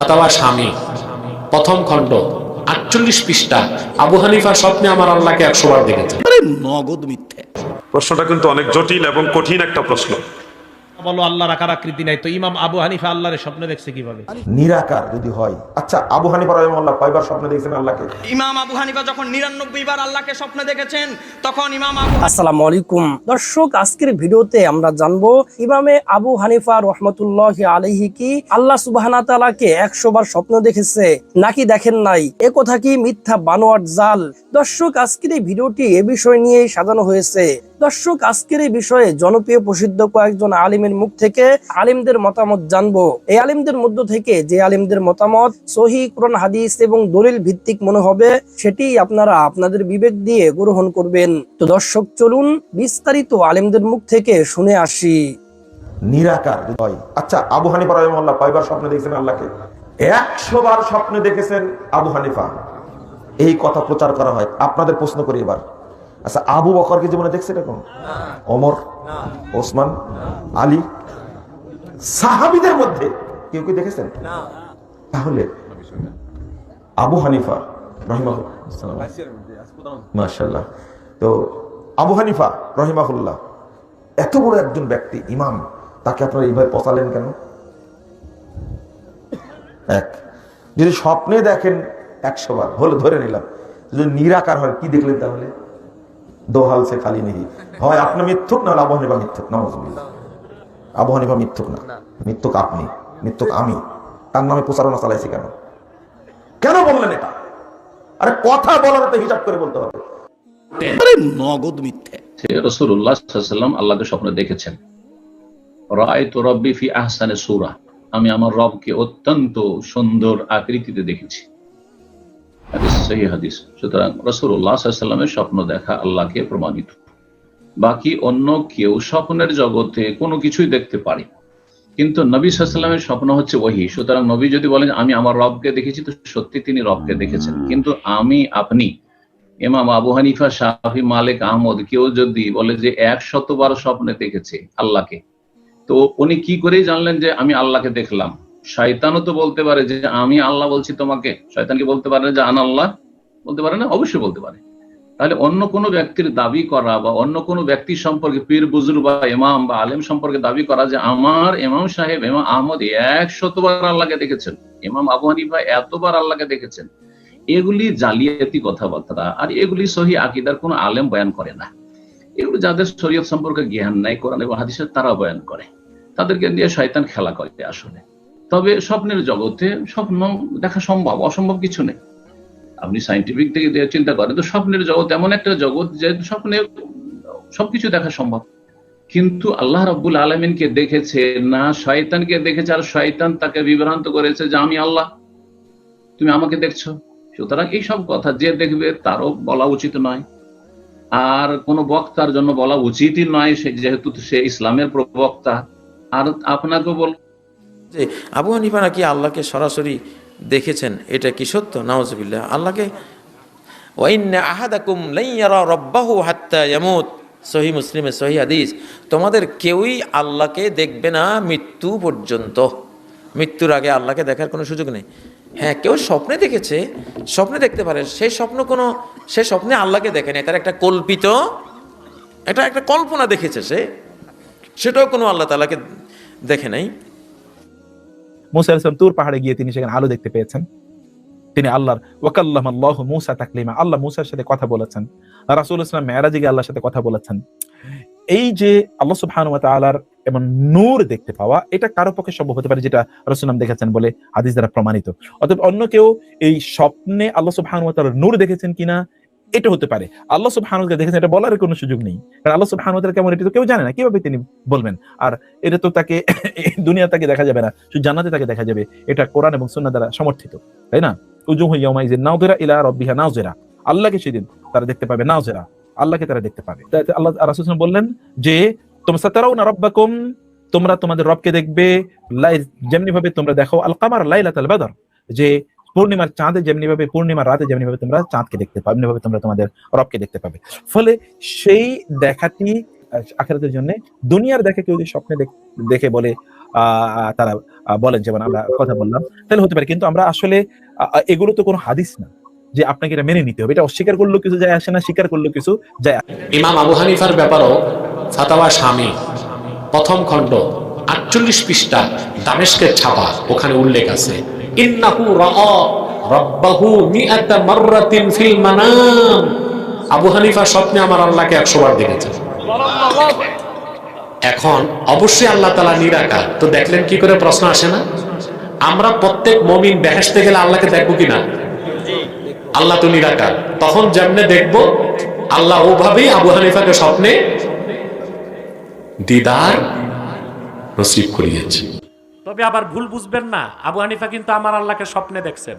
ফাতাওয়া স্বামী। প্রথম খণ্ড আটচল্লিশ পৃষ্ঠা। আবু হানিফার স্বপ্নে আমার আল্লাহকে একশো বার দেখেছে নগদ মিথ্যে। প্রশ্নটা কিন্তু অনেক জটিল এবং কঠিন একটা প্রশ্ন। বলো আল্লাহর আকার আকৃতি নাই। তো ইমাম আবু হানিফা আল্লাহর স্বপ্নে দেখছে কীভাবে? নিরাকার যদি হয়। আচ্ছা আবু হানিফা রহমাল্লাহ কয়বার স্বপ্নে দেখছেন আল্লাহকে? ইমাম আবু হানিফা যখন নিরানব্বই বার আল্লাহকে স্বপ্নে দেখেছেন তখন ইমাম আবু আসসালামু আলাইকুম। দর্শক আজকের ভিডিওতে আমরা জানব ইমামে আবু হানিফা রহমতুল্লাহ আলাইহি কি আল্লাহ সুবহানা তাআলাকে একশো বার স্বপ্ন দেখেছে নাকি দেখেন নাই? এ কথা কি মিথ্যা বানোয়াট জাল? দর্শক আজকের এই ভিডিওটি এ বিষয় নিয়ে সাজানো হয়েছে। দর্শক, আজকের এই বিষয়ে জনপ্রিয় প্রসিদ্ধ কয়েকজন আলিমের মুখ থেকে আলিমদের মতামত জানব। এই আলিমদের মধ্য থেকে যে আলিমদের মতামত, সহি কোরআন, হাদিস এবং দলিল ভিত্তিক মনে হবে, সেটি আপনারা আপনাদের বিবেক দিয়ে গ্রহণ করবেন। তো দর্শক, চলুন বিস্তারিত আলিমদের মুখ থেকে শুনে আসি। নিরাকার আচ্ছা আবু হানিফা রহমাল্লাহ কয়বার স্বপ্নে দেখছেন আল্লাহকে? একশো বার স্বপ্নে দেখেছেন আবু হানিফা। এই কথা প্রচার করা হয়। আপনাদের প্রশ্ন করি এবার। আচ্ছা আবু বকরকে জীবনে দেখছেন এরকম? অমর ওসমান আলী? সাহাবিদের মধ্যে কেউ কি দেখেছেন? তাহলে আবু হানিফা মাশাল্লাহ তো আবু হানিফা রহিমাহুল্লাহ এত বড় একজন ব্যক্তি ইমাম তাকে আপনারা এইভাবে পচালেন কেন? এক যদি স্বপ্নে দেখেন একশো বার হলে ধরে নিলাম। যদি নিরাকার হয় কি দেখলেন তাহলে? দোহাল সে খালি নেই হয় আপনি মিথ্যুক না হলে আবু হানিফা মিথ্যুক? নওয়াজুবিল্লাহ আবু হানিফা মিথ্যুক না। মিথ্যুক আপনি মিথ্যুক আমি। তার নামে প্রচারণা চালাইছি কেন? কেন বললেন এটা? আরে কথা বলার তো হিসাব করে বলতে হবে। নগদ মিথ্যে। সে রসুল্লাহ সাল্লাম আল্লাহকে স্বপ্নে দেখেছেন। রায় তো রব্বি ফি আহসানে সুরা। আমি আমার রবকে অত্যন্ত সুন্দর আকৃতিতে দেখেছি। হাদিস সহি হাদিস। সুতরাং রসুল্লাহ সাল্লামের স্বপ্ন দেখা আল্লাহকে প্রমাণিত। বাকি অন্য কেউ স্বপ্নের জগতে কোনো কিছুই দেখতে পারে কিন্তু নবী সাল্লামের স্বপ্ন হচ্ছে ওহি। সুতরাং নবী যদি বলেন আমি আমার রবকে দেখেছি তো সত্যি তিনি রবকে দেখেছেন। কিন্তু আমি আপনি ইমাম আবু হানিফা শাহি মালিক আহমদ কেউ যদি বলে যে এক শতবার স্বপ্নে দেখেছে আল্লাহকে তো উনি কি করেই জানলেন যে আমি আল্লাহকে দেখলাম? শয়তানও তো বলতে পারে যে আমি আল্লাহ বলছি তোমাকে। শয়তানকে বলতে পারে না যে আন আল্লাহ? বলতে পারে না? অবশ্যই বলতে পারে। তাহলে অন্য কোনো ব্যক্তির দাবি করা বা অন্য কোনো ব্যক্তি সম্পর্কে পীর বুজুর বা ইমাম বা আলেম সম্পর্কে দাবি করা যে আমার ইমাম সাহেব, ইমাম আহমদ এক শতবার আল্লাহকে দেখেছেন। ইমাম আবু হানিফা এতবার আল্লাহকে দেখেছেন। এগুলি জালিয়াতি কথাবার্তা আর এগুলি সহি আকিদার কোনো আলেম বয়ান করে না। এগুলো যাদের শরীয়ত সম্পর্কে জ্ঞান নাই, কোরআন এবং হাদিসের তারা বয়ান করে। তাদেরকে নিয়ে শয়তান খেলা করে আসলে। তবে স্বপ্নের জগতে স্বপ্ন দেখা সম্ভব, অসম্ভব কিছু নেই। আপনি সাইন্টিফিক থেকে চিন্তা করেন, তো স্বপ্নের জগৎ এমন একটা জগৎ যে স্বপ্নে সবকিছু দেখা সম্ভব। কিন্তু আল্লাহ রব্বুল আলমিনকে দেখেছে না, শয়তানকে দেখেছে, আর শয়তান তাকে বিভ্রান্ত করেছে যে আমি আল্লাহ, তুমি আমাকে দেখছ। সুতরাং এইসব কথা যে দেখবে তারও বলা উচিত নয়। আর কোন বক্তার জন্য বলা উচিতই নয়, সে যেহেতু সে ইসলামের প্রবক্তা। আর আপনাকে বল যে আবু হানিফা নাকি আল্লাহকে সরাসরি দেখেছেন, এটা কি সত্য? নাওজবিল্লাহ। আল্লাহকে ওয়াইন্না আহাদাকুম লাইয়ারা রব্বাহু হাত্তা ইয়ামুত। সহি মুসলিমে সহি হাদিস। তোমাদের কেউই আল্লাহকে দেখবে না মৃত্যু পর্যন্ত। মৃত্যুর আগে আল্লাহকে দেখার কোনো সুযোগ নেই। হ্যাঁ কেউ স্বপ্নে দেখেছে, স্বপ্নে দেখতে পারে। সেই স্বপ্ন কোনো, সে স্বপ্নে আল্লাহকে দেখে নাই। তার একটা কল্পিত এটা একটা কল্পনা দেখেছে সে। সেটাও কোনো আল্লাহ তালাকে দেখে নাই। মুসা তুর পাহাড়ে গিয়ে তিনি সেখানে আলো দেখতে পেয়েছেন। তিনি আল্লাহর ওয়াকাল্লাম আল্লাহ মুসা তাকলিমা, আল্লাহ মুসার সাথে কথা বলেছেন রাসুল ইসলাম মেয়ারাজে গিয়ে আল্লাহর সাথে কথা বলেছেন। এই যে আল্লাহ সুবহানাহু ওয়া তাআলার এবং নূর দেখতে পাওয়া, এটা কারও পক্ষে সম্ভব হতে পারে, যেটা রসুলাম দেখেছেন বলে হাদিস দ্বারা প্রমাণিত। অতএব অন্য কেউ এই স্বপ্নে আল্লাহ সুবহানাহু ওয়া নূর দেখেছেন কিনা এটা হতে পারে। আল্লাহ তাআলা দেখেছেন, এটা বলার কোনো সুযোগ নেই। কারণ আল্লাহ সুবহানাহু ওয়া কেমন, এটা তো কেউ জানে না। কীভাবে তিনি বলবেন? আর এটা তো তাকে দুনিয়া তাকে দেখা যাবে না, শুধু জান্নাতে তাকে দেখা যাবে। এটা কোরআন এবং সুন্নাহ দ্বারা সমর্থিত, তাই না? উজুহু ইয়াউমাইজিন নাযিরা ইলা রাব্বিহা নাযিরা। আল্লাহকে সেদিন তারা দেখতে পাবে নাযিরা। আল্লাহকে তারা দেখতে পাবে। আল্লাহ রাসূল বললেন যে, তোমরা সাতারাউনা রাব্বাকুম, তোমরা তোমাদের রবকে দেখবে যেমনি ভাবে তোমরা দেখো আল কামার লাইলাতুল বদর। যে পূর্ণিমার চাঁদে যেমনি ভাবে, পূর্ণিমার রাতে যেমনি ভাবে তোমরা চাঁদকে দেখতে পাবে ভাবে তোমরা তোমাদের রবকে দেখতে পাবে। ফলে সেই দেখাটি আখেরাতের জন্য দুনিয়ার দেখে কেউ যদি স্বপ্নে দেখে বলে তারা বলেন, যেমন আমরা কথা বললাম, তাহলে হতে পারে। কিন্তু আমরা আসলে এগুলো তো কোনো হাদিস না যে আপনাকে এটা মেনে নিতে হবে। এটা অস্বীকার করলেও কিছু যায় আসে না, স্বীকার করলেও কিছু যায় ইমাম আবু হানিফার ব্যাপারও ফাতাওয়া স্বামী, প্রথম খণ্ড, আটচল্লিশ পৃষ্ঠা, দামেস্কের ছাপা, ওখানে উল্লেখ আছে। ইন্নাহু রাআ রাব্বাহু মাররাতিন ফিল মানাম। আবু হানিফা স্বপ্নে আমার আল্লাহকে 100 বার এখন অবশ্যই আল্লাহ তাআলা নিরাকার। তো দেখলেন কি করে প্রশ্ন আসে না? আমরা প্রত্যেক মমিন বেহেশতে গেলে আল্লাহকে দেখব কিনা? আল্লাহ তো নিরাকার। তখন যেমনে দেখব, আল্লাহ ওভাবেই আবু হানিফাকে স্বপ্নে দিদার নসিব করিয়েছে। তবে আবার ভুল বুঝবেন না। আবু হানিফা কিন্তু আমার আল্লাহকে স্বপ্নে দেখছেন।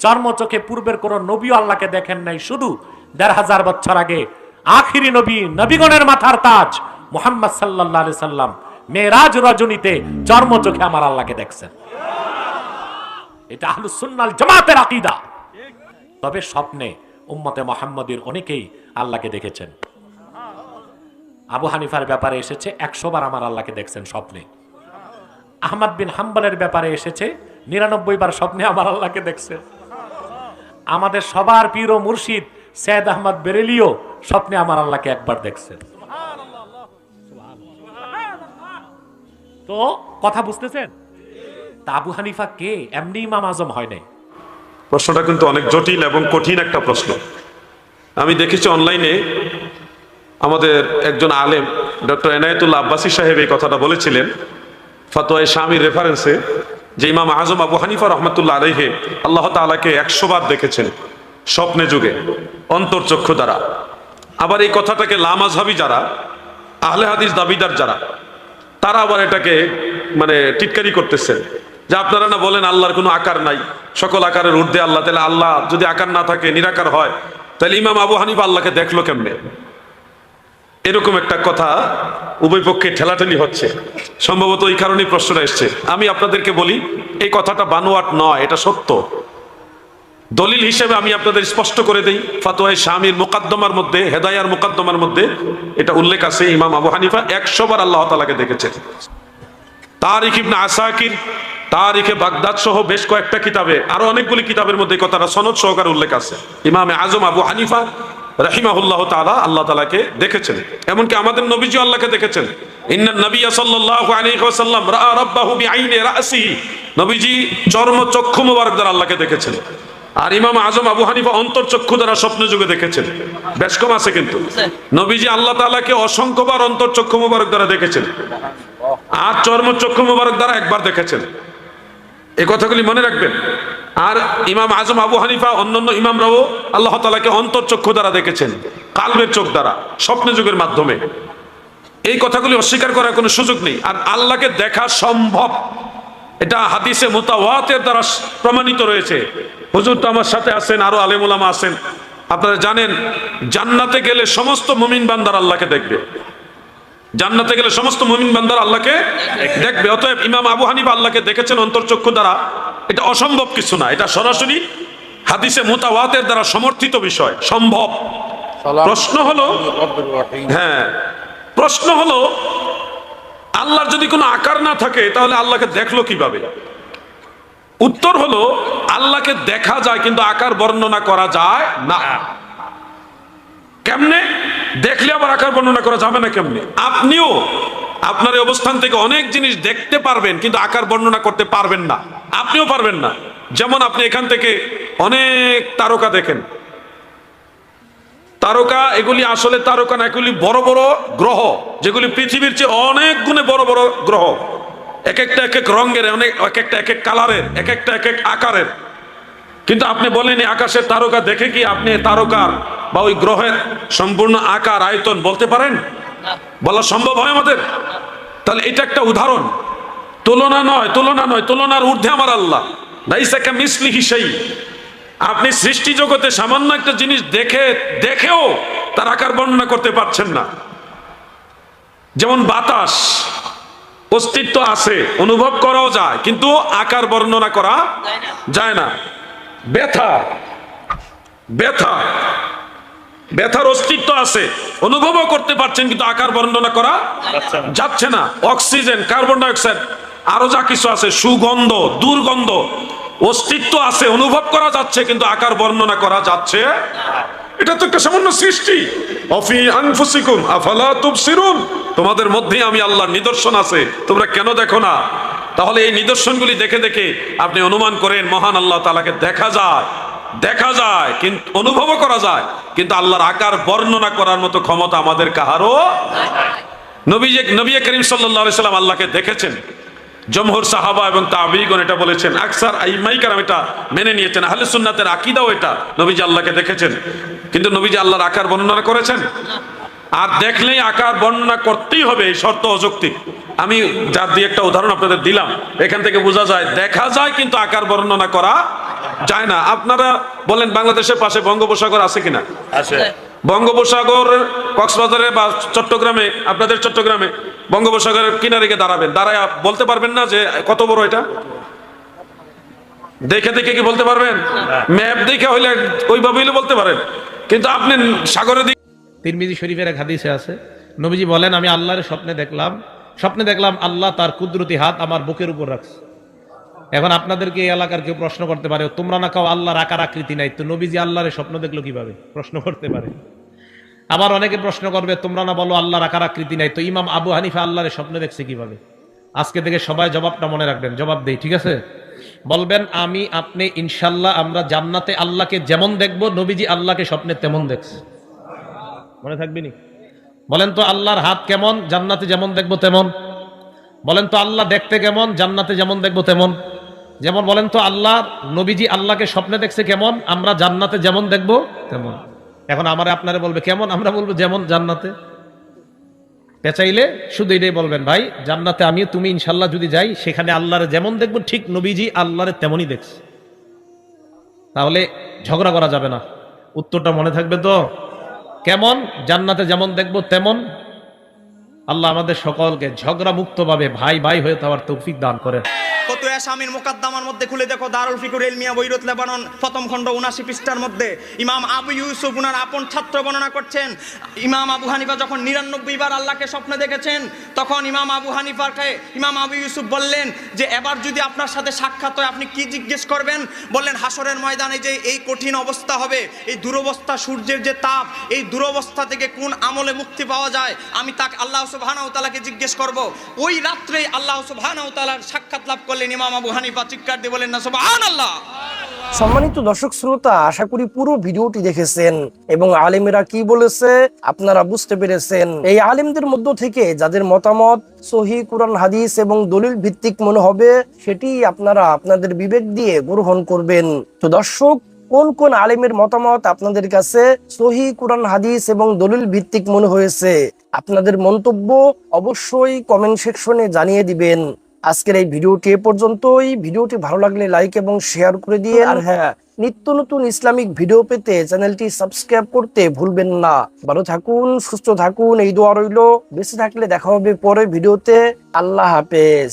চর্ম চোখে পূর্বের কোন নবীও আল্লাহকে দেখেন নাই। শুধু দেড় হাজার বছর আগে আখিরি নবী, নবীগণের মাথার তাজ মোহাম্মদ সাল্লাহ আলি সাল্লাম মেয়েরাজ রজনীতে চর্ম চোখে আমার আল্লাহকে দেখছেন। এটা আহলুস সুন্নাল জামাতের আকিদা। তবে স্বপ্নে উম্মতে মোহাম্মদের অনেকেই আল্লাহকে দেখেছেন। আবু হানিফার ব্যাপারে এসেছে, একশো বার আমার আল্লাহকে দেখছেন স্বপ্নে। আহমদ বিন হাম্বলের ব্যাপারে এসেছে। নিরানব্বই বার স্বপ্নে আমার আল্লাহকে দেখছে। আমাদের সবার পীর মুর্শিদ সৈয়দ আহমদ বেরেলিও স্বপ্নে আমার আল্লাহকে একবার দেখছে। তো কথা বুঝতেছেন? আবু হানিফা কে? এমনি ইমাম আজম হয় নাই। প্রশ্নটা কিন্তু অনেক জটিল এবং কঠিন একটা প্রশ্ন। আমি দেখেছি অনলাইনে আমাদের একজন আলেম, ডক্টর এনায়েতুল্লাহ আব্বাসী সাহেব এই কথাটা বলেছিলেন। ফতোয় স্বামীর রেফারেন্সে যে ইমাম আজম আবু হানিফা রহমতুল্লাহ আলহে আল্লাহ তালাকে একশো বার দেখেছেন স্বপ্নে যুগে অন্তর্চক্ষু দ্বারা। আবার এই কথাটাকে লামাজহাবি যারা, আহলে হাদিস দাবিদার যারা, তারা আবার এটাকে মানে টিটকারি করতেছেন যে আপনারা না বলেন আল্লাহর কোনো আকার নাই, সকল আকারের ঊর্ধ্বে আল্লাহ, তাহলে আল্লাহ যদি আকার না থাকে, নিরাকার হয়, তাহলে ইমাম আবু হানিফা আল্লাহকে দেখল কেমনে? এরকম একটা কথা উভয় পক্ষে ঠেলাঠেলি হচ্ছে। সম্ভবত এই কারণেই প্রশ্নটা এসছে। আমি আপনাদেরকে বলি, এই কথাটা বানোয়াট নয়, এটা সত্য। দলিল হিসেবে আমি আপনাদের স্পষ্ট করে দেই ফাতোয়াই স্বামীর মুকাদ্দমার মধ্যে, হেদায়ার মুকাদ্দমার মধ্যে এটা উল্লেখ আছে ইমাম আবু হানিফা, একশো বার আল্লাহ তালাকে দেখেছেন। তারিখ ইবনে আসাকির, তারিখে বাগদাদ সহ বেশ কয়েকটা কিতাবে, আরও অনেকগুলি কিতাবের মধ্যে কথাটা সনদ সহকারে উল্লেখ আছে। ইমামে আজম আবু হানিফা রাহিমাহুল্লাহ তাআলা আল্লাহ তালাকে দেখেছেন। এমনকি আমাদের নবীজি আল্লাহকে দেখেছেন। বিআইনি রাসিহি। নবীজি চর্ম চক্ষু মোবারক দ্বারা আল্লাহকে দেখেছেন। আর ইমাম আজম আবু দ্বারা স্বপ্ন যুগে দেখেছেন। কিন্তু। নবীজি আল্লাহ অসংখ্যবার মোবারক দ্বারা দেখেছেন। আর মোবারক দ্বারা একবার দেখেছেন। এই কথাগুলি মনে রাখবেন। আর ইমাম আজম আবু হানিফা, অন্যান্য ইমামরাও আল্লাহ তালাকে অন্তর্চক্ষু দ্বারা দেখেছেন, কালবের চোখ দ্বারা, স্বপ্ন যুগের মাধ্যমে। এই কথাগুলি অস্বীকার করার কোনো সুযোগ নেই। আর আল্লাহকে দেখা সম্ভব। এটা হাদিসে মোতাওয়াতের দ্বারা প্রমাণিত রয়েছে। হুজুর তো আমার সাথে আছেন, আরও আলেমুলামা আছেন। আপনারা জানেন, জান্নাতে গেলে সমস্ত মুমিন বান্দার আল্লাহকে দেখবে। জান্নাতে গেলে সমস্ত মুমিন বান্দার আল্লাহকে দেখবে। অতএব ইমাম আবু হানিফা আল্লাহকে দেখেছেন অন্তর্চক্ষু দ্বারা। এটা অসম্ভব কিছু না এটা সরাসরি হাদিসে মোতাওয়াতের দ্বারা সমর্থিত বিষয় সম্ভব। প্রশ্ন হলো হ্যাঁ প্রশ্ন হলো আল্লাহর যদি কোনো আকার না থাকে তাহলে আল্লাহকে দেখল কীভাবে? উত্তর হলো আল্লাহকে দেখা যায় কিন্তু আকার বর্ণনা করা যায় না। কেমনে? দেখলে আবার আকার বর্ণনা করা যাবে না কেমনে? আপনিও আপনার এই অবস্থান থেকে অনেক জিনিস দেখতে পারবেন, কিন্তু আকার বর্ণনা করতে পারবেন না। আপনিও পারবেন না। যেমন আপনি এখান থেকে অনেক তারকা দেখেন। তারকা এগুলি আসলে তারকা না, এগুলি বড় বড় গ্রহ, যেগুলি পৃথিবীর চেয়ে অনেক গুণে বড় বড় গ্রহ। এক একটা এক এক রঙের, অনেক এক একটা এক এক কালারের এক একটা এক এক আকারের। কিন্তু আপনি বলেন আকাশের তারকা দেখে কি আপনি তারকার বা ওই গ্রহের সম্পূর্ণ আকার, আয়তন বলতে পারেন? বলা সম্ভব হয় আমাদের? তাহলে এটা একটা উদাহরণ। তুলনা নয় তুলনা নয়, তুলনার ঊর্ধ্বে আমার আল্লাহ। আপনি সৃষ্টি জগতে সামান্য একটা জিনিস দেখে, দেখেও তার আকার বর্ণনা করতে পারছেন না। যেমন বাতাস, অস্তিত্ব আছে, অনুভব করাও যায়, কিন্তু আকার বর্ণনা করা যায় না। ব্যথা ব্যথা। ব্যথার অস্তিত্ব আছে। অনুভবও করতে পারছেন কিন্তু আকার বর্ণনা করা যাচ্ছে না। অক্সিজেন কার্বন ডাইঅক্সাইড আরও যা কিছু আছে সুগন্ধ দুর্গন্ধ অস্তিত্ব আছে অনুভব করা যাচ্ছে কিন্তু আকার বর্ণনা করা যাচ্ছে এটা তো একটা সামান্য সৃষ্টি। অফি আনফুসিকুম আফালা তুবসিরুন। তোমাদের মধ্যেই আমি আল্লাহর নিদর্শন আছে। তোমরা কেন দেখো না? তাহলে এই নিদর্শনগুলি দেখে দেখে আপনি অনুমান করেন মহান আল্লাহ তালাকে দেখা যায়। দেখা যায় কিন্তু অনুভবও করা যায়, কিন্তু আল্লাহর আকার বর্ণনা করার মতো ক্ষমতা আমাদের কাহারও নবী নবী করিম সাল্লাহ সাল্লাম আল্লাহকে দেখেছেন। জমহর সাহাবা এবং তাবিগণ এটা বলেছেন। আকসার আইমাইকার এটা মেনে নিয়েছেন। আহলে সুন্নাতের আকিদাও এটা নবীজি আল্লাহকে দেখেছেন। কিন্তু নবীজি আল্লাহর আকার বর্ণনা করেছেন? আর দেখলেই আকার বর্ণনা করতেই হবে, এই শর্ত অযৌক্তিক। আমি যার দিয়ে একটা উদাহরণ আপনাদের দিলাম। এখান থেকে বোঝা যায়, দেখা যায় কিন্তু আকার বর্ণনা করা যায় না। আপনারা বলেন বাংলাদেশের পাশে বঙ্গোপসাগর আছে কিনা? আছে। বঙ্গোপসাগর কক্সবাজারে বা চট্টগ্রামে আপনাদের চট্টগ্রামে বঙ্গোপসাগরের কিনারে গিয়ে দাঁড়াবেন। দাঁড়ায় বলতে পারবেন না যে কত বড় এটা? দেখে দেখে কি বলতে পারবেন? ম্যাপ দেখে হইলে ওইভাবে হইলে বলতে পারেন। কিন্তু আপনি সাগরের দিকে তিরমিজি শরীফের এক হাদিসে আছে। নবীজি বলেন আমি আল্লাহর স্বপ্নে দেখলাম। স্বপ্নে দেখলাম আল্লাহ তার কুদরতি হাত আমার বুকের উপর রাখছে। এখন আপনাদেরকে এই এলাকার কেউ প্রশ্ন করতে পারে তোমরা না কাও আল্লাহর আকার আকৃতি নাই? তো নবীজি আল্লাহর স্বপ্ন দেখল কীভাবে? প্রশ্ন করতে পারে। আবার অনেকে প্রশ্ন করবে, তোমরা না বলো আল্লাহর আকার আকৃতি নাই? তো ইমাম আবু হানিফা আল্লাহর স্বপ্ন দেখছে কীভাবে? আজকে থেকে সবাই জবাবটা মনে রাখবেন, জবাব দেই, ঠিক আছে? বলবেন, আমি, আপনি ইনশাল্লাহ আমরা জান্নাতে আল্লাহকে যেমন দেখব, নবীজি আল্লাহকে স্বপ্নে তেমন দেখছে। মনে থাকবে নি? বলেন তো, আল্লাহর হাত কেমন? জান্নাতে যেমন দেখব তেমন। বলেন তো, আল্লাহ দেখতে কেমন? জান্নাতে যেমন দেখব তেমন। যেমন বলেন তো, আল্লাহ, নবীজি আল্লাহকে স্বপ্নে দেখছে কেমন? আমরা জান্নাতে যেমন দেখব, তেমন। এখন আমার আপনারা বলবে, কেমন? আমরা বলব, যেমন জান্নাতে। পেঁচাইলে শুধু এটাই বলবেন, ভাই, জান্নাতে আমি তুমি ইনশাল্লাহ যদি যাই, সেখানে আল্লাহরে যেমন দেখব, ঠিক নবীজি আল্লাহরে তেমনই দেখছে। তাহলে ঝগড়া করা যাবে না। উত্তরটা মনে থাকবে তো? কেমন? জান্নাতে যেমন দেখব, তেমন। আল্লাহ আমাদের সকলকে ঝগড়া মুক্তভাবে ভাই ভাই হয়ে যাওয়ার তৌফিক দান করেন। ফতুয়া স্বামীর মোকাদ্দামার মধ্যে খুলে দেখো দারুল ফিকুর এলমিয়া বৈরত লেবানন প্রথম খণ্ড উনাশি পৃষ্ঠার মধ্যে। ইমাম আবু ইউসুফ উনার আপন ছাত্র বর্ণনা করছেন। ইমাম আবু হানিফা যখন নিরানব্বই বার আল্লাহকে স্বপ্নে দেখেছেন, তখন ইমাম আবু হানিফাকে ইমাম আবু ইউসুফ বললেন যে, এবার যদি আপনার সাথে সাক্ষাৎ হয়, আপনি কি জিজ্ঞেস করবেন? বললেন হাসরের ময়দানে যে এই কঠিন অবস্থা হবে, এই দুরবস্থা, সূর্যের যে তাপ, এই দুরবস্থা থেকে কোন আমলে মুক্তি পাওয়া যায়, আমি তাকে আল্লাহ সুবহানাহু তাআলাকে জিজ্ঞেস করব। ওই রাত্রেই আল্লাহ সুবহানাহু তাআলার সাক্ষাৎ লাভ করলেন। ইমাম আবু হানিফা চিৎকার দিয়ে বলেন না, সুবহানাল্লাহ। সম্মানিত দর্শক শ্রোতা, আশা করি পুরো ভিডিওটি দেখেছেন এবং আলেমেরা কি বলেছে আপনারা বুঝতে পেরেছেন। এই আলেমদের মধ্য থেকে যাদের মতামত, সহি কোরআন, হাদিস এবং দলিল ভিত্তিক মনে হবে, সেটি আপনারা আপনাদের বিবেক দিয়ে গ্রহণ করবেন। তো দর্শক, কোন কোন আলেমের মতামত আপনাদের কাছে সহি কোরআন, হাদিস এবং দলিল ভিত্তিক মনে হয়েছে? আপনাদের মন্তব্য অবশ্যই কমেন্ট সেকশনে জানিয়ে দিবেন। আজকের এই ভিডিওটি এ পর্যন্তই। ভিডিওটি ভালো লাগলে লাইক এবং শেয়ার করে দিয়ে আর হ্যাঁ নিত্য নতুন ইসলামিক ভিডিও পেতে চ্যানেলটি সাবস্ক্রাইব করতে ভুলবেন না। ভালো থাকুন সুস্থ থাকুন এই দোয়া রইল। বেঁচে থাকলে দেখা হবে পরে ভিডিওতে আল্লাহ হাফেজ।